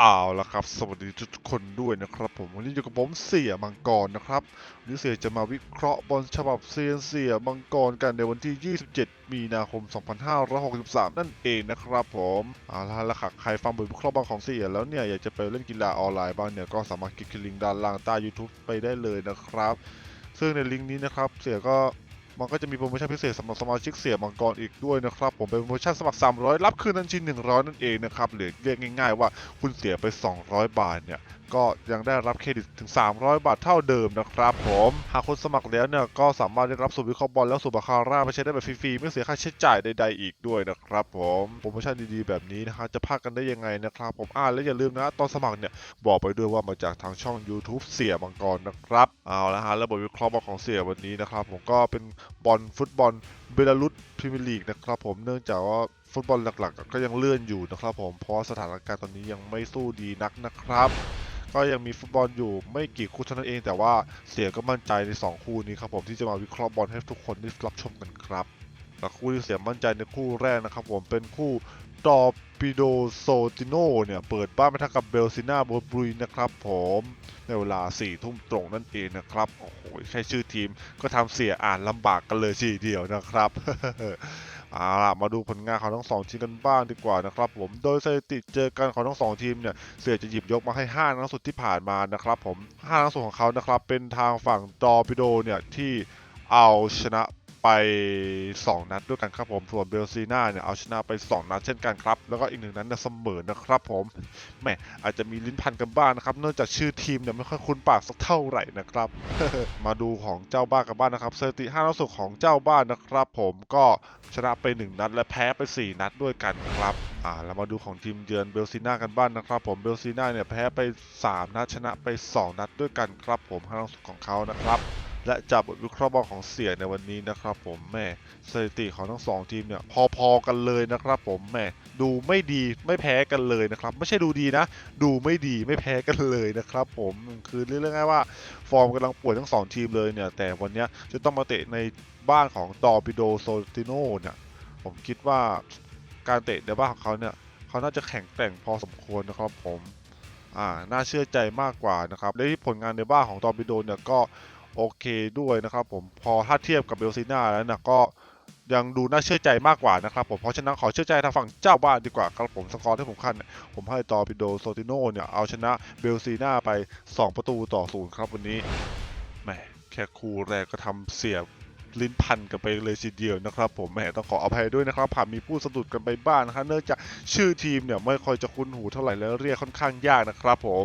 เอาละครับ สวัสดีทุกคนด้วยนะครับ ผมวันนี้อยู่กับผมเสี่ยมังกรนะครับวันนี้เสี่ยจะมาวิเคราะห์บอลฉบับเซียนเสี่ยมังกรกันในวันที่ 27 มีนาคม 2563 นั่นเองนะครับ ผมเอาละละครับใครฟังบทวิเคราะห์บอลของเสี่ยแล้วเนี่ยอยากจะไปเล่นกีฬาออนไลน์บ้างเนี่ยก็สามารถคลิกลิงก์ด้านล่างใต้ YouTube ไปได้เลยนะครับ ซึ่งในลิงก์นี้นะครับเสี่ยก็ มันก็จะมีโปรโมชั่นพิเศษสำหรับสมาชิกเสียมังกรอีกด้วยนะครับ ผมเป็นโปรโมชั่นสมัคร 300 รับคืนทันที100 นั่นเองนะครับหรือเรียกง่าย ๆ ว่าคุณเสียไป 200 บาทเนี่ยก็ยังได้รับเครดิตถึง 300 บาทเท่าเดิมนะครับผมหากคุณสมัครแล้วเนี่ยก็สามารถได้รับสูตรวิเคราะห์บอลและสูตรบาคาร่าไปใช้ได้แบบฟรีๆไม่เสียค่าใช้จ่ายใดๆอีกด้วยนะครับผมโปรโมชั่นดีๆแบบนี้นะฮะจะพลาดกันได้ยังไงนะครับผมอ่าและอย่าลืมนะตอนสมัครเนี่ยบอกไปด้วยว่ามาจากทางช่อง YouTube เสียมังกรนะครับเอาละฮะแล้วบทวิเคราะห์บอลของเสียวันนี้นะครับผมก็เป็นบอลฟุตบอลเบลารุสพรีเมียร์ลีกนะครับผมเนื่องจากว่าฟุตบอลหลักๆ ก็ยังเลื่อนอยู่นะครับผมเพราะสถานการณ์ตอนนี้ยังไม่สู้ดีนักนะครับ ก็ยังมีฟุตบอลอยู่ไม่กี่คู่เท่านั้นเอง แต่ว่าเสียก็มั่นใจใน 2 คู่นี้ครับผมที่จะมาวิเคราะห์บอลให้ทุกคนได้รับชมกันครับและคู่ที่เสียมั่นใจในคู่แรกนะครับผมเป็นคู่ตอปิโดโซติโนเนี่ยเปิดบ้านไปทักกับเบลซิน่าโบบรุยนะครับผมในเวลา4ทุ่มตรงนั่นเองนะครับ โอ้โห แค่ชื่อทีมก็ทำเสียอ่านลำบากกันเลยทีเดียวนะครับ เอาล่ะมาดูผลงานของทั้งสองทีมกันบ้างดีกว่านะครับผมโดยสถิติเจอกันของทั้งสองทีมเนี่ยเสียจะหยิบยกมาให้5นัดสุดที่ผ่านมานะครับผม5นัดสุดของเขานะครับเป็นทางฝั่งตอร์ปิโดเนี่ยที่เอาชนะ ไป 2 นัดด้วยกันครับผมส่วนเบลซีนาเนี่ยเอาชนะไป 2 นัดเช่นกันครับ แล้วก็อีกหนึ่งนัดเนี่ยเสมอนะครับผมแหมอาจจะมีลิ้นพันกันบ้างนะครับเนื่องจากชื่อทีมเนี่ยไม่ค่อยคุ้นปากสักเท่าไหร่นะครับ มาดูของเจ้าบ้านกับบ้านนะครับสถิติ5นัดสุดของเจ้าบ้านนะครับผมก็ชนะไป 1 นัดและแพ้ไป 4 นัดด้วยกันครับอ่าแล้วมาดูของทีมเยือนเบลซีนากันบ้างนะครับ ผมเบลซีนาเนี่ยแพ้ไป 3 นัดชนะไป 2 นัดด้วยกันครับ ผม5นัดสุดของเขานะครับ และจากบทวิเคราะห์บอลของเสียในวันนี้นะครับผมแม่สถิติของทั้งสองทีมเนี่ยพอๆกันเลยนะครับผมแม่ดูไม่ดีไม่แพ้กันเลยนะครับ ไม่ใช่ดูดีนะ ดูไม่ดีไม่แพ้กันเลยนะครับผมคือเรื่องง่ายว่าฟอร์มกำลังป่วยทั้งสองทีมเลยเนี่ยแต่วันนี้จะต้องมาเตะในบ้านของตอร์ปิโดโซติโนเนี่ยผมคิดว่าการเตะในบ้านของเขาเนี่ยเขาน่าจะแข็งแกร่งพอสมควรนะครับผมอ่าน่าเชื่อใจมากกว่านะครับและที่ผลงานในบ้านของตอร์ปิโดเนี่ยก็ โอเคด้วยนะครับผมพอถ้าเทียบกับเบลซิน่าแล้วนะก็ยังดูน่าเชื่อใจมากกว่านะครับผมเพราะฉะนั้นขอเชื่อใจทางฝั่งเจ้าบ้านดีกว่าครับผมสกอร์ที่ผมคันเนี่ยผมให้ตอร์ปิโดโซติโนเนี่ยเอาชนะเบลซีน่าไป 2 ประตูต่อศูนย์ครับวันนี้แหมแค่คู่แรกก็ทำเสียบลิ้นพันกันไปเลยทีเดียวนะครับ ผมแหมต้องขออภัยด้วยนะครับผ่านมีผู้สะดุดกันไปบ้างนะครับเนื่องจากชื่อทีมเนี่ยไม่ค่อยจะคุ้นหูเท่าไหร่แล้วเรียกค่อนข้างยากนะครับผม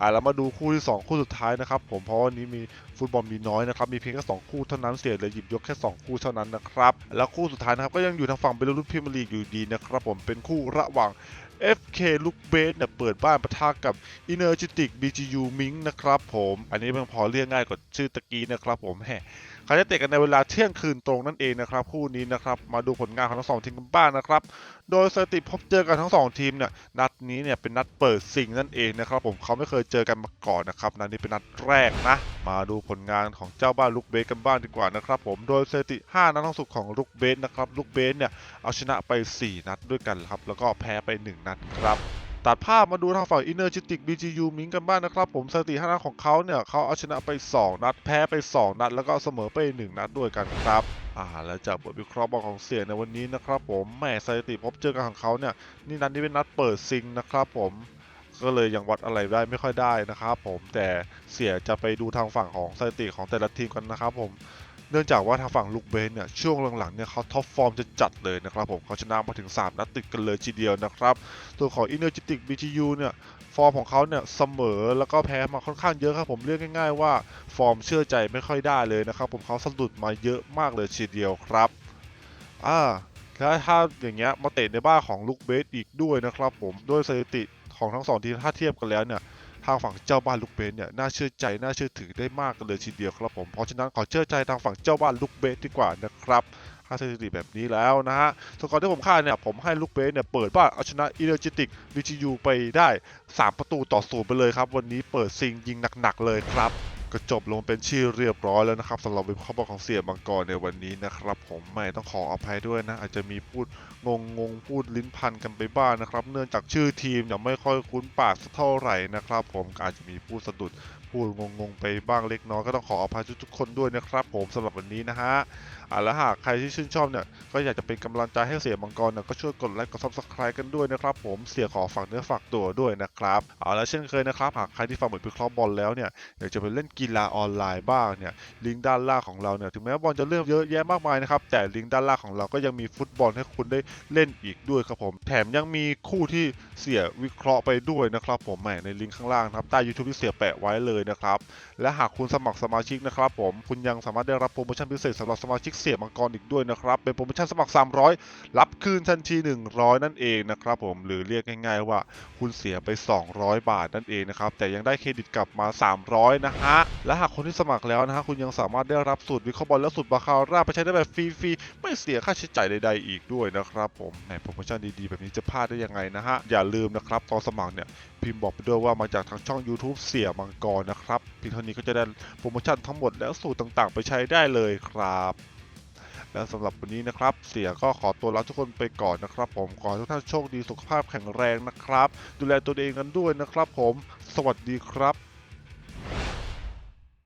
อ่าแล้วมาดูคู่ที่ 2 คู่สุดท้ายนะครับ ผมเพราะวันนี้มีฟุตบอลมีน้อยนะครับ มีเพียงแค่2คู่เท่านั้นเสียเลยหยิบยกแค่ 2 คู่เท่านั้นนะครับ แล้วคู่สุดท้ายนะครับก็ยังอยู่ทางฝั่งเบลารุสพรีเมียร์ลีกอยู่ดีนะครับผมเป็นคู่ระหว่าง FK ลูกเบสเนี่ยเปิดบ้านปะทะกับ Energetic BGU Ming นะครับผม อันนี้มันพอเรียกง่ายกว่าชื่อตะกี้นะครับผมแหมเขาจะเตะกันในเวลาเที่ยงคืนตรงนั่นเองนะครับคู่นี้นะครับมาดูผลงานของทั้งสองทีมกันบ้างนะครับ โดยสถิติพบเจอกันทั้งสองทีมเนี่ยนัดนี้เนี่ยเป็นนัดเปิดซิงนั่นเองนะครับผมเขาไม่เคยเจอกันมาก่อนนะครับนัดนี้เป็นนัดแรกนะ มาดูผลงานของเจ้าบ้านลูกเบสกันบ้างดีกว่านะครับผมโดยสถิติ5นัดทั้งสุดของลูกเบสนะครับลูกเบสเนี่ยเอาชนะไป 4 นัดด้วยกันครับแล้วก็แพ้ไป 1 นัดครับตัดภาพมาดูทางฝั่ง Energetic BGU มิงกันบ้างนะครับ ผมสถิติ5นัดของเขาเนี่ยเขาเอาชนะไป 2 นัดแพ้ไป 2 นัด แล้วก็เสมอไป 1 นัดด้วยกันครับอ่าแล้วจากบทวิเคราะห์บอลของเสียในวันนี้นะครับ ผมแหมสถิติพบเจอกันของเขาเนี่ยนี่นัดนี้เป็นนัดเปิดซิงนะครับ ผมก็เลยยังวัดอะไรได้ไม่ค่อยได้นะครับ ผมแต่เสียจะไปดูทางฝั่งของสถิติของแต่ละทีมกันนะครับ ผม เนื่องจากว่าทางฝั่งลูกเบนเนี่ยช่วงหลังๆเนี่ยเขาท็อปฟอร์มจะจัดเลยนะครับผมเขาชนะมาถึง 3 นัดติดกันเลยทีเดียวนะครับตัวของ Energetic BTU เนี่ยฟอร์มของเขาเนี่ยเสมอแล้วก็แพ้มาค่อนข้างเยอะครับผมเรียกง่าย ๆ ว่าฟอร์มเชื่อใจไม่ค่อยได้เลยนะครับผมเขาสะดุดมาเยอะมากเลยทีเดียวครับอ่าแล้วถ้าอย่างเงี้ยมาเตะในบ้านของลูกเบสอีกด้วยนะครับผมด้วยสถิติของทั้งสองทีมถ้าเทียบกันแล้วเนี่ย ทางฝั่งเจ้าบ้านลูกเบสเนี่ยน่าเชื่อใจน่าเชื่อถือได้มากกันเลยทีเดียวครับผมเพราะฉะนั้นขอเชื่อใจทางฝั่งเจ้าบ้านลูกเบสดีกว่านะครับค่าสถิติแบบนี้แล้วนะฮะสกอร์ที่ผมคาดเนี่ย ผมให้ลูกเบสเนี่ย เปิดบ้านเอาชนะอิเลจิติกวิจิยูไปได้ 3 ประตูต่อศูนย์ไปเลยครับ วันนี้เปิดซิงยิงหนักๆเลยครับ ก็จบลงเป็นชื่อเรียบร้อยแล้วนะครับสำหรับเว็บข้อบอลของเสียมังกรในวันนี้นะครับ ผมไม่ต้องขออภัยด้วยนะ อาจจะมีพูดงงงงพูดลิ้นพันกันไปบ้างนะครับ เนื่องจากชื่อทีมยังไม่ค่อยคุ้นปากสักเท่าไหร่นะครับ ผมอาจจะมีพูดสะดุด พูดงงๆไปบ้างเล็กน้อยก็ต้องขออภัยทุกๆคนด้วยนะครับผมสำหรับวันนี้นะฮะอ่าแล้วหากใครที่ชื่นชอบเนี่ยก็อยากจะเป็นกำลังใจให้เสียมังกรเนี่ยก็ช่วยกดไลค์กด subscribe กันด้วยนะครับผมเสียขอฝากเนื้อฝากตัวด้วยนะครับเอาละเช่นเคยนะครับหากใครที่ฟังเหมือนพิเคราะห์บอลแล้วเนี่ยอยากจะไปเล่นกีฬาออนไลน์บ้างเนี่ยลิงก์ด้านล่างของเราเนี่ยถึงแม้ว่าบอลจะเริ่มเยอะแยะมากมายนะครับแต่ลิงก์ด้านล่างของเราก็ยังมีฟุตบอลให้คุณได้เล่นอีกด้วยครับผม แถมยังมีคู่ที่เสียวิเคราะห์ไปด้วยนะครับผมแหมในลิงก์ข้างล่างครับใต้ YouTube ที่เสียแปะไว้เลยนะครับ และหากคุณสมัครสมาชิกนะครับผมคุณยังสามารถได้รับโปรโมชั่นพิเศษสำหรับสมาชิกเสียมังกรอีกด้วยนะครับ เป็นโปรโมชั่นสมัคร 300 รับคืนทันที 100 นั่นเองนะครับผมหรือเรียกง่ายๆว่าคุณเสียไป 200 บาทนั่นเองนะครับแต่ยังได้เครดิตกลับมา 300 นะฮะและหากคนที่สมัครแล้วนะฮะคุณยังสามารถได้รับสูตรวิเคราะห์บอลและสูตรบาคาร่าไปใช้ได้แบบฟรีๆไม่เสียค่าใช้จ่ายใดๆอีกด้วยนะครับผมแหมโปรโมชั่นดีๆ แบบนี้จะพลาดได้ยังไงนะฮะอย่าลืมนะครับตอนสมัครเนี่ย พิมพ์บอกไปด้วยว่ามาจากทางช่อง YouTube เสี่ยมังกรนะครับเพียงเท่านี้ก็จะได้โปรโมชั่นทั้งหมดและสูตรต่างๆ ไปใช้ได้เลยครับ และสำหรับวันนี้นะครับ เสี่ยก็ขอตัวลาทุกคนไปก่อนนะครับ ผมขอทุกท่านโชคดีสุขภาพแข็งแรงนะครับ ดูแลตัวเองกันด้วยนะครับ ผม สวัสดีครับ